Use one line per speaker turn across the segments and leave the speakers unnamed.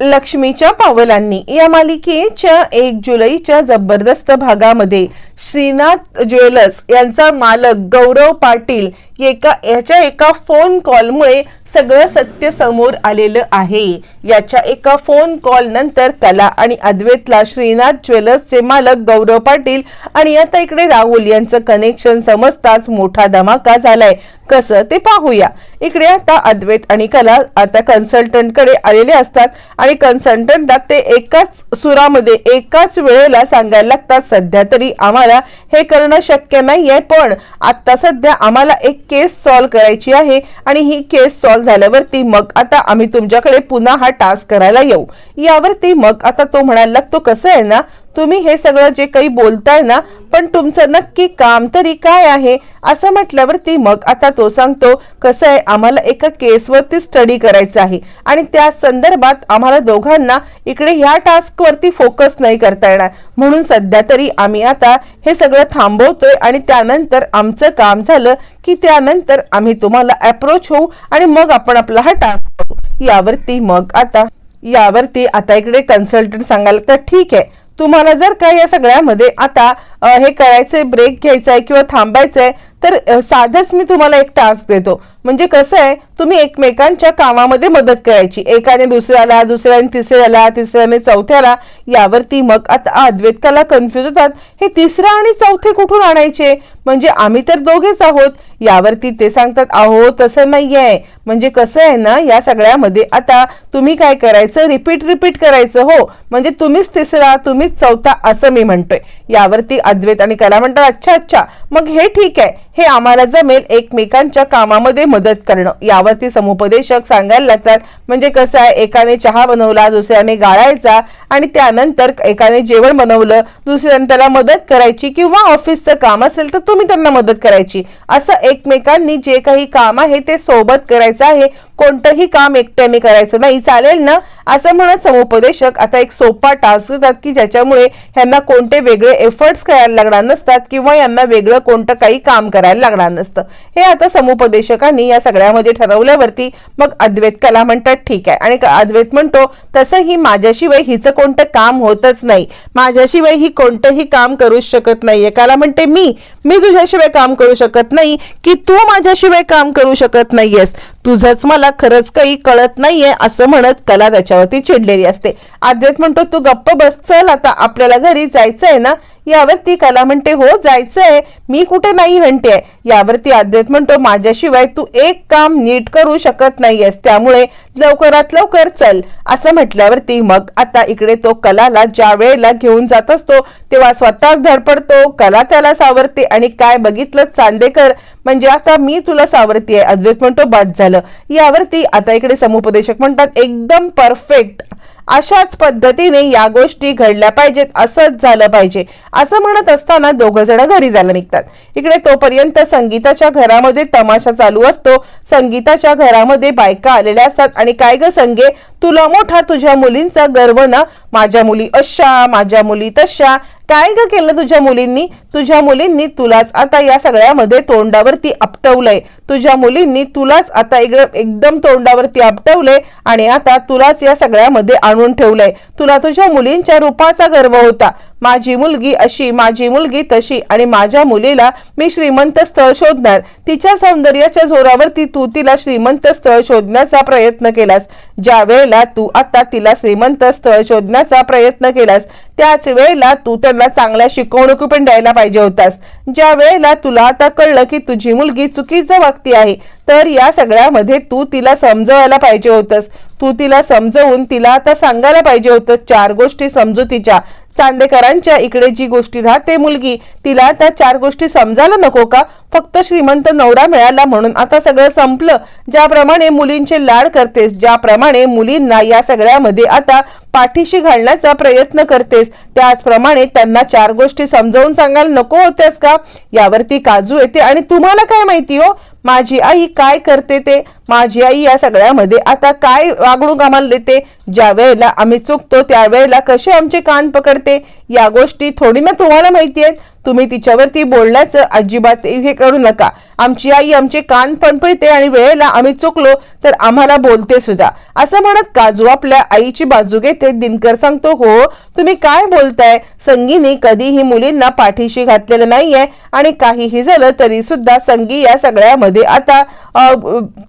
लक्ष्मीच्या पावलांनी या मालिकेच्या एक जुलैच्या जबरदस्त भागामध्ये श्रीनाथ ज्वेलर्स यांचा मालक गौरव पाटील एका याच्या एका फोन कॉलमुळे सगळं सत्य समोर आलेलं आहे. याच्या एका फोन कॉल नंतर कला आणि अद्वैतला श्रीनाथ ज्वेलर्सचे मालक गौरव पाटील आणि आता इकडे राहुल यांचं कनेक्शन समजताच मोठा धमाका झालाय. कसं ते पाहूया. इकडे आता अद्वैत आणि कला आता कन्सल्टंटकडे आलेले असतात आणि कन्सल्टंटला ते एकाच सुरामध्ये एकाच वेळेला सांगायला लागतात सध्या तरी आम्हाला हे करणं शक्य नाहीये पण आता सध्या आम्हाला एक केस सॉल्व्ह करायची आहे आणि ही केस सॉल्व्ह झाल्यावरती मग आता आम्ही तुमच्याकडे पुन्हा हा टास्क करायला येऊ. यावरती मग आता तो म्हणायला लागतो कसं आहे ना तुम्ही हे सगळं जे काही बोलताय ना पण तुमचं नक्की काम तरी काय आहे? असं म्हटल्यावरती मग आता तो सांगतो कसं आहे आम्हाला एका केसवरती स्टडी करायचं आहे. आणि त्या संदर्भात आम्हाला दोघांना इकडे ह्या टास्कवरती फोकस नाही करता येणार. म्हणून सध्या तरी आम्ही आता हे सगळं थांबवतोय आणि त्यानंतर आमचं काम झालं की त्यानंतर आम्ही तुम्हाला अप्रोच होऊ आणि मग आपण आपला हा टास्क करू यावरती मग आता यावरती आता इकडे कन्सल्टंट सांगायला तर ठीक आहे. तुम्हाला जर का या सगळ्यामध्ये आता हे करायचंय ब्रेक घ्यायचा आहे किंवा थांबायचंय तर साधंच मी तुम्हाला एक टास्क देतो. म्हणजे कसं आहे तुम्ही एकमेकांच्या कामामध्ये मदत करायची. एकाने दुसऱ्याला दुसऱ्याने तिसऱ्याला तिसऱ्याने चौथ्याला यावरती मग आता अद्वैतकाला कन्फ्युज होतात. हे तिसरा आणि चौथे कुठून आणायचे? म्हणजे आम्ही तर दोघेच आहोत. यावरती ते सांगतात आहो तसं नाही आहे म्हणजे कसं आहे ना या सगळ्यामध्ये आता तुम्ही काय करायचं? रिपीट रिपीट करायचं हो. म्हणजे तुम्हीच तिसरा तुम्हीच चौथा असं मी म्हणतोय. यावरती अद्वैत आणि कला म्हणतात अच्छा अच्छा. मग हे ठीक आहे. हे आम्हाला जमेल एकमेकांच्या कामामध्ये मदत करणं. यावरती समुपदेशक सांगायला लागतात म्हणजे कसं आहे एकाने चहा बनवला दुसऱ्याने गाळायचा आणि त्यानंतर एकाने जेवण बनवलं दुसऱ्याने त्याला मदत करायची किंवा ऑफिसचं काम असेल तर तुम्ही त्यांना मदत करायची. असं एकमेकांनी जे काही काम आहे ते सोबत करायचं आहे. कोणतंही काम एकट्याने करायचं नाही चालेल ना? असं म्हणत समुपदेशक आता एक सोपा टास्क देतात की ज्याच्यामुळे ह्यांना कोणते वेगळे एफर्ट्स करायला लागणार नसतात किंवा यांना वेगळं कोणतं काही काम करायला लागणार नसतं. हे आता समुपदेशकांनी या सगळ्यामध्ये ठरवल्यावरती मग अद्वैत कला म्हणतात ठीक आहे. आणि अद्वैत म्हणतो तसंही माझ्याशिवाय हिचं कोणतं काम होतच नाही. माझ्याशिवाय ही कोणतंही काम करू शकत नाहीये कला म्हणते मी मी तुझ्याशिवाय काम करू शकत नाही की तू माझ्याशिवाय काम करू शकत नाहीयेस. तुझंच मला खरंच काही कळत नाहीये असं म्हणत कला त्याच्यावरती चिडलेली असते. आद्यत म्हणतो तू गप्प बस चल आता आपल्याला घरी जायचंय ना यावरती कला म्हणते हो जायचंय. मी कुठे नाही म्हणते. यावरती अद्वैत म्हणतो माझ्याशिवाय तू एक काम नीट करू शकत नाहीयेस. त्यामुळे लवकरात लवकर चल. असं म्हटल्यावरती मग आता इकडे तो कलाला ज्या वेळेला घेऊन जात असतो तेव्हा स्वतःच धडपडतो. कला त्याला सावरते आणि काय बघितलं चांदेकर? म्हणजे आता मी तुला सावरतीये अद्वैत म्हणतो बाद झालं. यावरती आता इकडे समुपदेशक म्हणतात एकदम परफेक्ट अशाच पद्धतीने या गोष्टी घडल्या पाहिजेत असंच झालं पाहिजे. असं म्हणत असताना दोघ जण घरी जायला निघतात. इकडे तोपर्यंत संगीताच्या घरामध्ये तमाशा चालू असतो. संगीताच्या घरामध्ये बायका आलेल्या असतात. आणि काय ग संगे? तुला मोठा तुझ्या मुलींचा गर्व ना? माझ्या मुली अशा माझ्या मुली तशा. काय ग केलं तुझ्या मुलींनी? तुझ्या मुलींनी तुलाच आता या सगळ्यामध्ये तोंडावरती आपटवलंय. तुझ्या मुलींनी तुलाच आता एकदम तोंडावरती आपटवलंय आणि आता तुलाच या सगळ्यामध्ये आणून ठेवलंय. तुला तुझ्या मुलींच्या रूपाचा गर्व होता. माझी मुलगी अशी माझी मुलगी तशी आणि माझ्या मुलीला मी श्रीमंत स्थळ शोधणार. तिच्या सौंदर्याच्या जोरावरती तू तिला श्रीमंत स्थळ शोधण्याचा प्रयत्न केलास. ज्या वेळेला तू आता तिला श्रीमंत स्थळ शोधण्याचा प्रयत्न केलास त्याच वेळेला तू त्यांना चांगल्या शिकवणुकी पण द्यायला पाहिजे होतास. ज्या वेळेला तुला आता कळलं की तुझी मुलगी चुकीचं वागती आहे तर या सगळ्यामध्ये तू तिला समजवायला पाहिजे होतंस. तू तिला समजवून तिला आता सांगायला पाहिजे होतं चार गोष्टी समजू तिच्या. चांदेकरांच्या इकडे जी गोष्टी राहते मुलगी तिला त्या चार गोष्टी समजायला नको का? फक्त श्रीमंत नवरा मिळाला म्हणून आता सगळं संपलं. ज्याप्रमाणे मुलींचे लाड करतेस ज्याप्रमाणे मुलींना या सगळ्यामध्ये आता पाठीशी घालण्याचा प्रयत्न करतेस त्याचप्रमाणे त्यांना चार गोष्टी समजावून सांगायला नको होत्यास का? यावरती काजू येते. आणि तुम्हाला काय माहिती हो? माझी आई काय करते ते? माझी आई या सगळ्यामध्ये आता काय वागणूक आम्हाला देते? ज्या वेळेला आम्ही चुकतो त्यावेळेला कसे आमचे कान पकडते? या गोष्टी थोडी ना तुम्हाला माहिती आहेत. तुम्ही तिच्यावरती बोलण्याचं अजिबात हे करू नका. आमची आई आमचे कान फणफणते आणि वेळेला आम्ही चुकलो तर आम्हाला बोलते सुद्धा. असं म्हणत काजू आपल्या आईची बाजू घेते. दिनकर सांगतो हो तुम्ही काय बोलताय? संगीने कधीही मुलींना पाठीशी घातलेलं नाहीये आणि काहीही झालं तरी सुद्धा संगी या सगळ्यामध्ये आता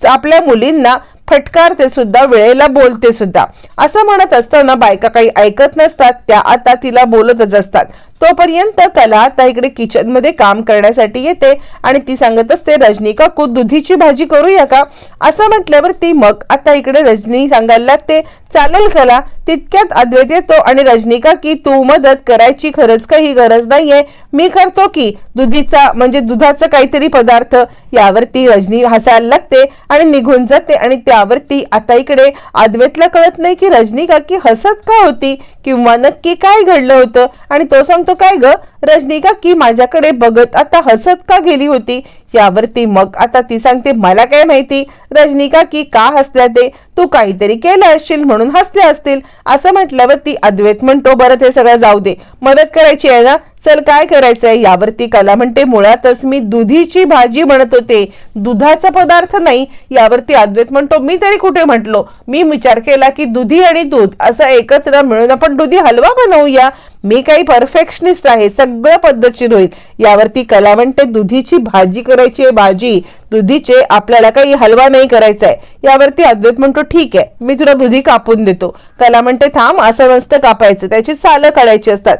आपल्या मुलींना फटकारते सुद्धा वेळेला बोलते सुद्धा. असं म्हणत असताना बायका काही ऐकत नसतात. त्या आता तिला बोलतच असतात. तोपर्यंत कला आता इकडे किचनमध्ये काम करण्यासाठी येते आणि ती सांगत असते रजनी काकू दुधीची भाजी करूया का? असं म्हटल्यावर ती मग आता इकडे रजनी सांगायला लागते चालेल कला. तितक्यात अद्वैत येतो आणि रजनिका की तू मदत करायची खरंच काही गरज नाहीये. मी करतो की दुधीचा म्हणजे दुधाचा काहीतरी पदार्थ. यावरती रजनी हसायला लागते आणि निघून जाते आणि त्यावरती आता इकडे अद्वैतला कळत नाही की रजनी काकी हसत का होती किंवा नक्की काय घडलं होतं. आणि तो सांगतो काय ग? रजनिका की माझ्याकडे बघत आता हसत का गेली होती? यावरती मग आता ती सांगते मला काय माहिती? रजनिका की का हसल्या ते? तू काहीतरी केलं असशील म्हणून हसले असतील. असं म्हटल्यावर ती अद्वैत म्हणतो बरं ते सगळं जाऊ दे. मदत करायची आहे ना? चल काय करायचंय? यावरती कला म्हणते मुळातच मी दुधीची भाजी म्हणत होते. दुधाचा पदार्थ नाही यावरती अद्वैत म्हणतो. मी तरी कुठे म्हटलो? मी विचार केला की दुधी आणि दूध असं एकत्र मिळून आपण दुधी हलवा बनवूया. मी काही परफेक्शनिस्ट आहे सगळं पद्धतशीर होईल. यावरती कला म्हणते दुधीची भाजी करायची आहे भाजी. दुधीचे आपल्याला काही हलवा नाही करायचा आहे यावरती अद्वैत म्हणतो ठीक आहे मी तुला दुधी कापून देतो. कला म्हणते थांब असं नसतं कापायचं. त्याची सालं काढायची असतात.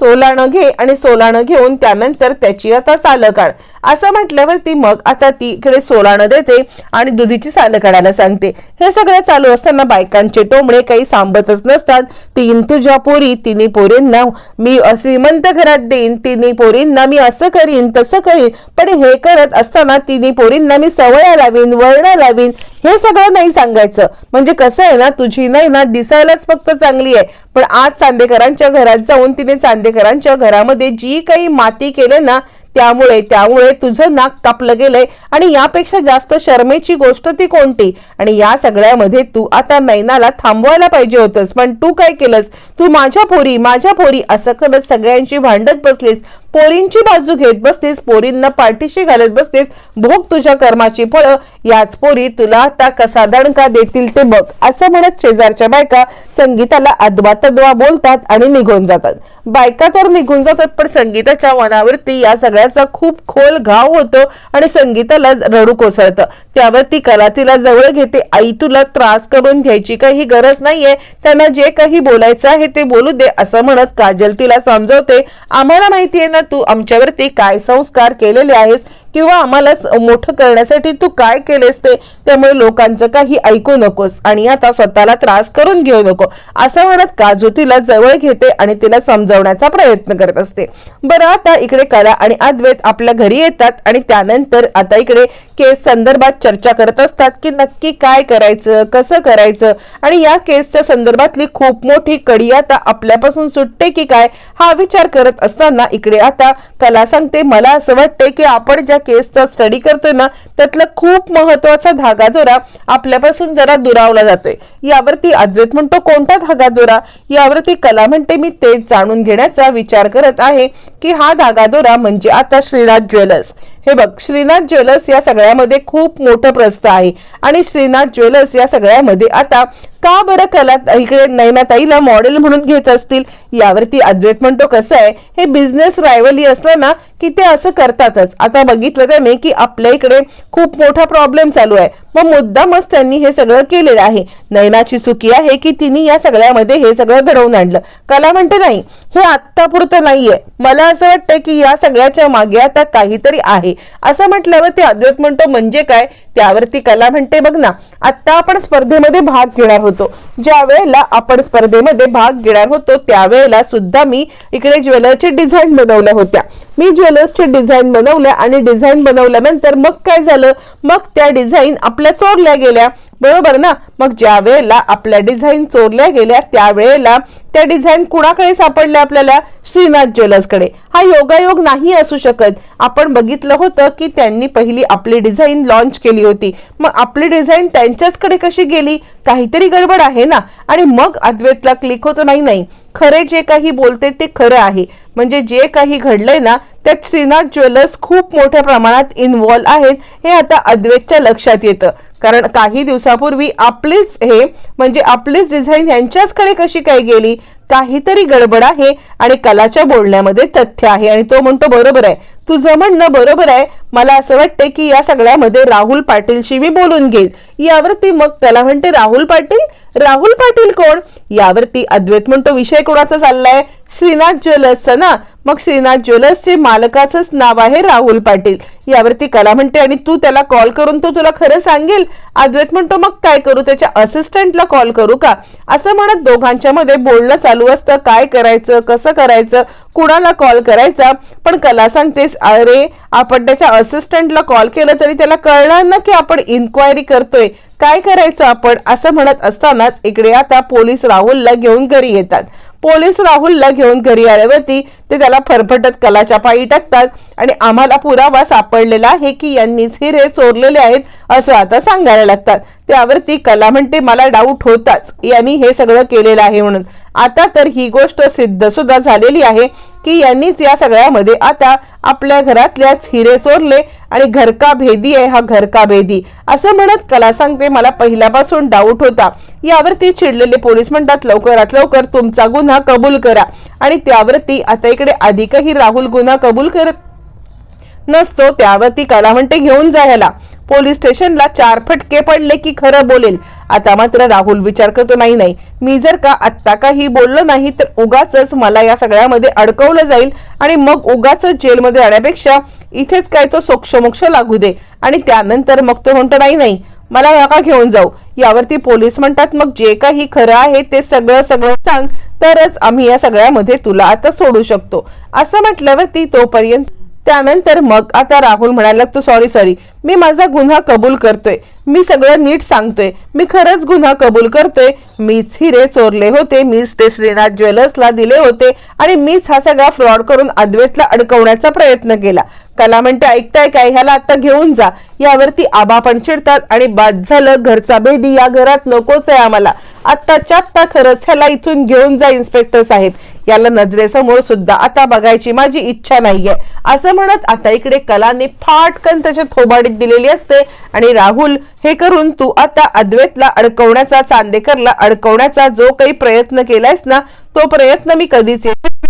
सोलाणं घे आणि सोलाणं घेऊन त्यानंतर त्याची आता सालं काढ असं म्हटल्यावर ती मग आता ती इकडे सोलाणं देते आणि दुधीची सालं काढायला सांगते. हे सगळं चालू असताना बायकांचे टोमणे काही सांबतच नसतात. तीन तुझ्या पोरी तिन्ही पोरींना मी श्रीमंत घरात देईन तिन्ही पोरींना मी असं करीन तसं करीन. पण हे करत असताना तिन्ही पोरींना मी सवया लावीन वर्ण लावीन. हे सगळं नाही सांगायचं. म्हणजे कसं आहे ना तुझी नाही ना दिसायलाच फक्त चांगली आहे. पण आज चांदेकरांच्या घरात जाऊन तिने चांदेकरांच्या घरामध्ये जी काही माती केले ना त्यामुळे त्यामुळे तुझं नाक कापलं गेलंय. आणि यापेक्षा जास्त शर्मेची गोष्ट ती कोणती? आणि या सगळ्यामध्ये तू आता नैनाला थांबवायला पाहिजे होतंस. पण तू काय केलंस? तू माझ्या पोरी माझ्या पोरी असं करत सगळ्यांची भांडत बसलीस. पोरींची बाजू घेत बसलीस पोरींना पाठीशी घालत बसलीस. भोग तुझ्या कर्माची फळं याच पोरी तुला आता कसा दणका देतील ते बघ. असं म्हणत शेजारच्या बायका संगीताला अदवा तद्वा बोलतात आणि निघून जातात. बायका तर निघून जातात पण संगीताच्या मनावरती या सगळ्याचा खूप खोल घाव होतो आणि संगीताला रडू कोसळतं. त्यावरती कला तिला जवळ घेते. आई तुला त्रास करून घ्यायची काही गरज नाहीये. त्यांना जे काही बोलायचं आहे ते बोलू दे असं म्हणत काजल तिला समजवते. आम्हाला माहितीये ना तू आमच्यावरती काय संस्कार केलेले आहेस किंवा आम्हाला मोठं करण्यासाठी तू काय केलेस ते. त्यामुळे लोकांचं काही ऐकू नकोस आणि आता स्वतःला त्रास करून घेऊ नको. असं म्हणत काजू तिला जवळ घेते आणि तिला समजवण्याचा प्रयत्न करत असते. बरं आता इकडे कला आणि अद्वैत आपल्या घरी येतात आणि त्यानंतर आता इकडे केस संदर्भात चर्चा करत असतात की नक्की काय करायचं कसं करायचं? आणि या केसच्या संदर्भातली खूप मोठी कडी आता आपल्यापासून सुटते की काय हा विचार करत असताना इकडे आता कला सांगते मला असं वाटते की आपण ज्या केसचा स्टडी करतोय ना त्यातला खूप महत्त्वाचा धागादोरा आपल्यापासून जरा दुरावला जातोय. यावरती अद्वैत म्हणतो कोणता धागादोरा? यावरती कला म्हणते मी तेच जाणून घेण्याचा विचार करत आहे. की हा धागा दोरा म्हणजे आता श्रीनाथ ज्वेलर्स. हे बघ श्रीनाथ ज्वेलर्स या सगळ्यामध्ये खूप मोठं प्रस्थ आहे. आणि श्रीनाथ ज्वेलर्स या सगळ्यामध्ये आता का बरं कला इकडे नैनाताईला मॉडेल म्हणून घेत असतील? यावरती अद्वैत म्हणतो कसं आहे? हे बिझनेस रायवली असलं ना की ते असं करतातच. आता बघितलं त्याने की आपल्या इकडे खूप मोठा प्रॉब्लेम चालू आहे. मग मुद्दामच त्यांनी हे सगळं केलेलं आहे. नैनाची चुकी आहे की तिने या सगळ्यामध्ये हे सगळं घडवून आणलं. कला म्हणते नाही हे आत्तापुरतं नाहीये. मला असं वाटतं की या सगळ्याच्या मागे आता काहीतरी आहे. असं म्हटल्यावर ते अद्वैत म्हणतो म्हणजे काय? त्यावरती कला म्हणते बघ ना आत्ता आपण स्पर्धेमध्ये भाग घेणार होतो. ज्या वेळेला आपण स्पर्धेमध्ये भाग घेणार होतो त्यावेळेला सुद्धा मी इकडे ज्वेलरचे डिझाईन बनवल्या होत्या. मी ज्वेलर्सचे डिझाईन बनवल्या आणि डिझाईन बनवल्यानंतर मग काय झालं? मग त्या डिझाईन आपल्या चोरल्या गेल्या. बरोबर ना? मग ज्या वेळेला आपल्या डिझाईन चोरल्या गेल्या त्यावेळेला त्या डिझाईन कुणाकडे सापडल्या आपल्याला? श्रीनाथ ज्वेलर्सकडे हा योगायोग नाही असू शकत. आपण बघितलं होतं की त्यांनी पहिली आपली डिझाईन लॉन्च केली होती. मग आपली डिझाईन त्यांच्याचकडे कशी गेली? काहीतरी गडबड आहे ना? आणि मग अद्वैतला क्लिक होतं नाही नाही. खरे जे काही बोलते ते खरं आहे. म्हणजे जे काही घडलंय ना त्यात श्रीनाथ ज्वेलर्स खूप मोठ्या प्रमाणात इन्व्हॉल्व आहेत हे आता अद्वैतच्या लक्षात येतं. कारण काही दिवसापूर्वी आपलीच हे म्हणजे आपलीच डिझाईन यांच्याचकडे कशी काय गेली? काहीतरी गडबड आहे आणि कलाच्या बोलण्यामध्ये तथ्य आहे. आणि तो म्हणतो बरोबर आहे. तुझं म्हणणं बरोबर आहे. मला असं वाटतं की या सगळ्यामध्ये राहुल पाटीलशी मी बोलून घेईल. यावरती मग त्याला म्हणते राहुल पाटील राहुल पाटील कोण? यावरती अद्वैत म्हणतो विषय कोणाचा चाललाय? श्रीनाथ ज्वेलर्सचा ना? मग श्रीनाथ ज्वेलर्सचे मालकाचंच नाव आहे राहुल पाटील. यावरती कला म्हणते आणि तू त्याला कॉल करून तो तुला खरं सांगेल. अद्वैत म्हणतो मग काय करू? त्याच्या असिस्टंटला कॉल करू का? असं म्हणत दोघांच्या मध्ये बोलणं चालू असतं. काय करायचं? कसं करायचं? कुणाला कॉल करायचा? पण कला सांगतेस अरे आपण त्याच्या असिस्टंटला कॉल केलं तरी त्याला कळणार ना की आपण इन्क्वायरी करतोय. काय करायचं आपण असं म्हणत असतानाच इकडे आता पोलीस राहुलला घेऊन घरी येतात. पोलीस राहुलला घेऊन घरी आल्यावरती ते त्याला फरफटत कलाच्या पायी टाकतात आणि आम्हाला पुरावा सापडलेला आहे की यांनीच हिरे चोरलेले आहेत असं आता सांगायला लागतात. त्यावरती कला म्हणते मला डाऊट होताच. यांनी हे सगळं केलेलं आहे म्हणून. आता तर ही गोष्ट सिद्ध सुद्धा झालेली आहे. की यांनीच या सगळ्यामध्ये आता आपल्या घरातल्याच हिरे चोरले आणि घरका भेदी आहे हा घरका भेदी. असं म्हणत कला सांगते मला पहिल्यापासून डाऊट होता. यावरती चिडलेले पोलीस म्हणतात लवकरात लवकर तुमचा गुन्हा कबूल करा. आणि त्यावरती आता इकडे अधिकही राहुल गुन्हा कबूल करत नसतो त्यावरती कला म्हणते घेऊन जायला पोलीस स्टेशनला चार फटके पडले की खरं बोलेल. आता मात्र राहुल विचार करतो नाही नाही मी जर का आत्ता काही बोललो नाही तर उगाच मला या सगळ्यामध्ये अडकवलं जाईल आणि मग उगाच जेलमध्ये जाण्यापेक्षा इथेच काय तो सोक्षमोक्ष लागू दे. आणि त्यानंतर मग तो म्हणतो नाही नाही मला नका घेऊन जाऊ. यावरती पोलीस म्हणतात मग जे काही खरं आहे ते सगळं सगळं सांग तरच आम्ही या सगळ्यामध्ये तुला आता सोडू शकतो. असं म्हटल्यावरती तोपर्यंत त्यानंतर मग आता राहुल म्हणायला लागतो सॉरी सॉरी मी माझा गुन्हा कबूल करतोय. मी सगळं नीट सांगतोय. मी खरंच गुन्हा कबूल करतोय. मीच हिरे चोरले होते. मीच ते श्रीनाथ ज्वेलर्सला दिले होते. आणि मीच हा सगळा फ्रॉड करून अद्वैतला अडकवण्याचा प्रयत्न केला. कला म्हणते ऐकताय काय? ह्याला आता घेऊन जा. यावरती आबा पण चिडतात आणि बाद झालं घरचा भेदी या घरात नकोच आहे आम्हाला. आत्ताच्या आत्ता खरंच ह्याला इथून घेऊन जा इन्स्पेक्टर साहेब याला नजरेसमोर सुद्धा आता बघायची माझी इच्छा नाहीये. असं म्हणत आता इकडे कलाने फाटकन त्याच्या थोबाडीत दिलेली असते. आणि राहुल हे करून तू आता अद्वैतला अडकवण्याचा चांदेकरला अडकवण्याचा जो काही प्रयत्न केलायस ना तो प्रयत्न मी कधीच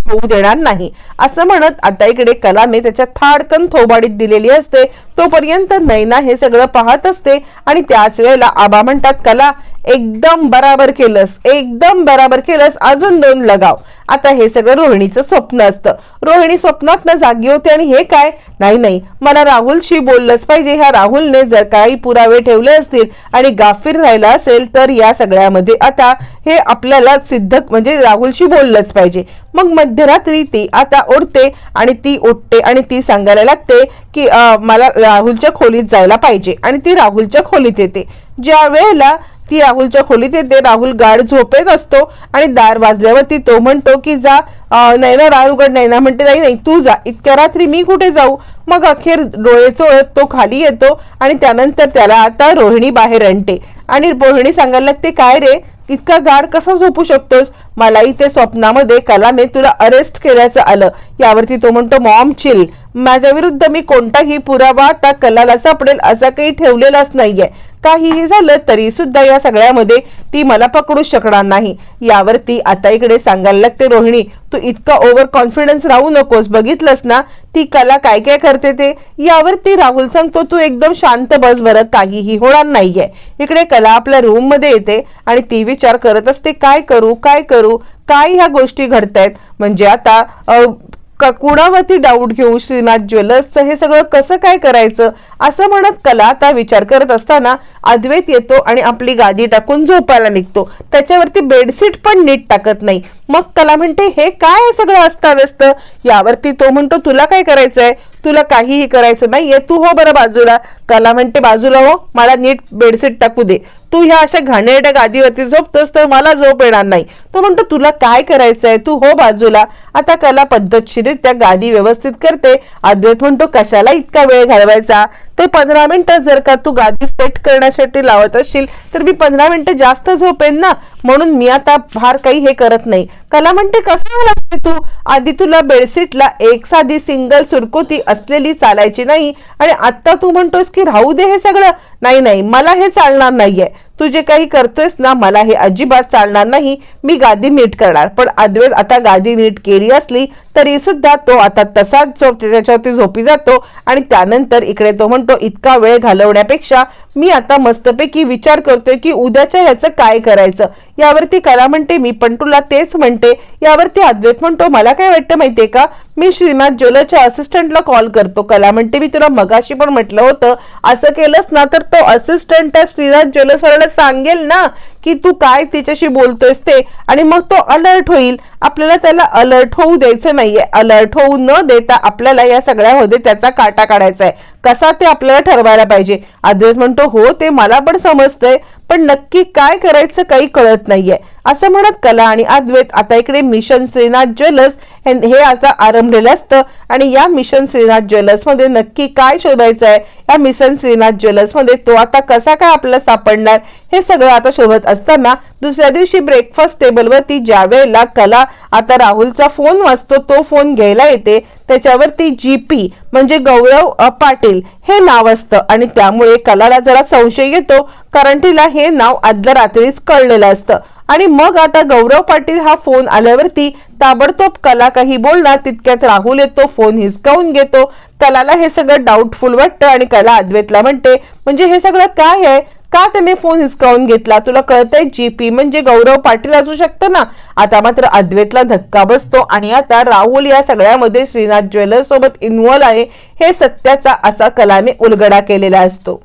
होऊ देणार नाही. असं म्हणत आता इकडे कलाने त्याच्या थाडकन थोबाडीत दिलेली असते. तोपर्यंत नैना हे सगळं पाहत असते. आणि त्याच वेळेला आबा म्हणतात कला एकदम बराबर केलंस एकदम बराबर केलंस अजून दोन लगाव. आता हे सगळं रोहिणीचं स्वप्न असतं. रोहिणी स्वप्नात ना जागी होते आणि हे काय? नाही नाही. मला राहुलशी बोललंच पाहिजे. ह्या राहुलने जर काही पुरावे ठेवले असतील आणि गाफीर राहिला असेल तर या सगळ्यामध्ये आता हे आपल्याला सिद्ध म्हणजे राहुलशी बोललंच पाहिजे. मग मध्यरात्री ती आता उडते आणि ती उठते आणि ती सांगायला लागते की मला राहुलच्या खोलीत जायला पाहिजे आणि ती राहुलच्या खोलीत येते. ज्या वेळेला ती राहुलच्या खोलीत येते. राहुल गाढ झोपेत असतो आणि दार वाजल्यावरती तो म्हणतो की जा. अं, नैना दार उघड. नैना म्हणते नाही नाही तू जा. इतक्या रात्री मी कुठे जाऊ? मग अखेर डोळे चोळत तो खाली येतो आणि त्यानंतर त्याला आता रोहिणी बाहेर आणते. आणि रोहिणी सांगायला लागते काय रे? इतका गाड कसा झोपू शकतोस? मला इथे स्वप्नामध्ये कलाने तुला अरेस्ट केल्याचं आलं. यावरती तो म्हणतो मॉम चिल माझ्या विरुद्ध मी कोणताही पुरावा आता कलाला सापडेल असा काही ठेवलेलाच नाहीये. काहीही झालं तरी सुद्धा या सगळ्यामध्ये ती मला पकडू शकणार नाही. यावरती आता इकडे सांगायला लागते रोहिणी तू इतका ओव्हर कॉन्फिडन्स राहू नकोस. बघितलंस ना ती कला काय काय करते ते? यावरती राहुल सांगतो तू एकदम शांत बस बरं काहीही होणार नाहीये. इकडे कला आपल्या रूममध्ये येते आणि ती विचार करत असते काय करू काय करू? काय ह्या गोष्टी घडतायत? म्हणजे आता कुणावरती डाऊट घेऊ? श्रीनाथ ज्वेलर्सचं हे सगळं कसं काय करायचं? असं म्हणत कला आता विचार करत असताना अद्वैत येतो आणि आपली गादी टाकून झोपायला निघतो. त्याच्यावरती बेडशीट पण नीट टाकत नाही. मग कला म्हणते हे काय सगळं अस्ताव्यस्त? यावरती तो म्हणतो तुला काय करायचंय? तुला काहीही करायचं नाहीये. तू हो बरं बाजूला. कला म्हणते बाजूला हो मला नीट बेडशीट टाकू दे. तू ह्या अशा घाणेरड्या गादीवरती झोपतोस तर मला झोप येणार नाही. तो म्हणतो तुला काय करायचंय तू? हो बाजूला. आता कला पद्धतशीर त्या गादी व्यवस्थित करते. अद्वैत म्हणतो कशाला इतका वेळ घालवायचा? ते पंधरा मिनिटं जर का तू गादी सेट करण्यासाठी लावत असशील तर मी पंधरा मिनिटं जास्त झोपेन ना? म्हणून मी आता फार काही हे करत नाही. कला म्हणते कसं झालं तू? आधी तुला बेडशीटला एक साधी सिंगल सुरकुती असलेली चालायची नाही आणि आता तू म्हणतोस की राहू दे हे सगळं. नाही नाही मला हे चालणार नाहीये. तू जे काही करतोयस ना मला हे अजिबात चालणार नाही. मी गादी नीट करणार. पण अद्वैत आता गादी नीट केली असली तरी सुद्धा तो आता तसाच झोप त्याच्यावरती झोपी जातो आणि त्यानंतर इकडे तो म्हणतो इतका वेळ घालवण्यापेक्षा मी आता मस्तपैकी विचार करतोय की उद्याच्या ह्याचं काय करायचं? यावरती कला म्हणते मी पण तुला तेच म्हणते. यावरती अद्वैत म्हणतो मला काय वाटतं माहितीये का? मी श्रीनाथ ज्वेलरच्या असिस्टंटला कॉल करतो. कला म्हणते मी तुला मगाशी पण म्हटलं होतं असं केलंस ना तर तो असिस्टंट श्रीनाथ ज्वेलर्स वाल्याला सांगेल ना की तू काय तिच्याशी बोलतोयस ते? आणि मग तो अलर्ट होईल. आपल्याला त्याला अलर्ट होऊ द्यायचं नाहीये. अलर्ट होऊ न देता आपल्याला या सगळ्यामध्ये त्याचा काटा काढायचा आहे. कसा ते आपल्याला ठरवायला पाहिजे. अद्वैत म्हणतो हो ते मला पण समजतंय पण नक्की काय करायचं काही कळत नाहीये. असं म्हणत कला आणि अद्वैत आता इकडे मिशन श्रीनाथ ज्वेलर्स हे हे आता आरंभलेलं असतं. आणि या मिशन श्रीनाथ ज्वेलर्समध्ये नक्की काय शोधायचं आहे या मिशन श्रीनाथ ज्वेलर्समध्ये तो आता कसा काय आपल्याला सापडणार? हे सगळं आता शोधत असताना दुसऱ्या दिवशी ब्रेकफास्ट टेबलवरती ज्या वेळेला कला आता राहुलचा फोन वाचतो तो फोन घ्यायला येते त्याच्यावरती जीपी म्हणजे गौरव पाटील हे नाव असतं. आणि त्यामुळे कलाला जरा संशय येतो कारण तिला हे नाव आदल्या रात्रीच कळलेलं असतं. आणि मग आता गौरव पाटील हा फोन आल्यावरती ताबडतोब कला काही बोलणार तितक्यात राहुल येतो फोन हिसकावून घेतो. कलाला हे सगळं डाऊटफुल वाटतं आणि कला अद्वैतला म्हणते म्हणजे हे सगळं काय आहे? का त्याने फोन हिसकावून घेतला? तुला कळतंय जीपी म्हणजे गौरव पाटील असू शकतं ना? आता मात्र अद्वैतला धक्का बसतो आणि आता राहुल या सगळ्यामध्ये श्रीनाथ ज्वेलर्स सोबत इन्व्हॉल्व आहे. हे सत्याचा असा कलाने उलगडा केलेला असतो.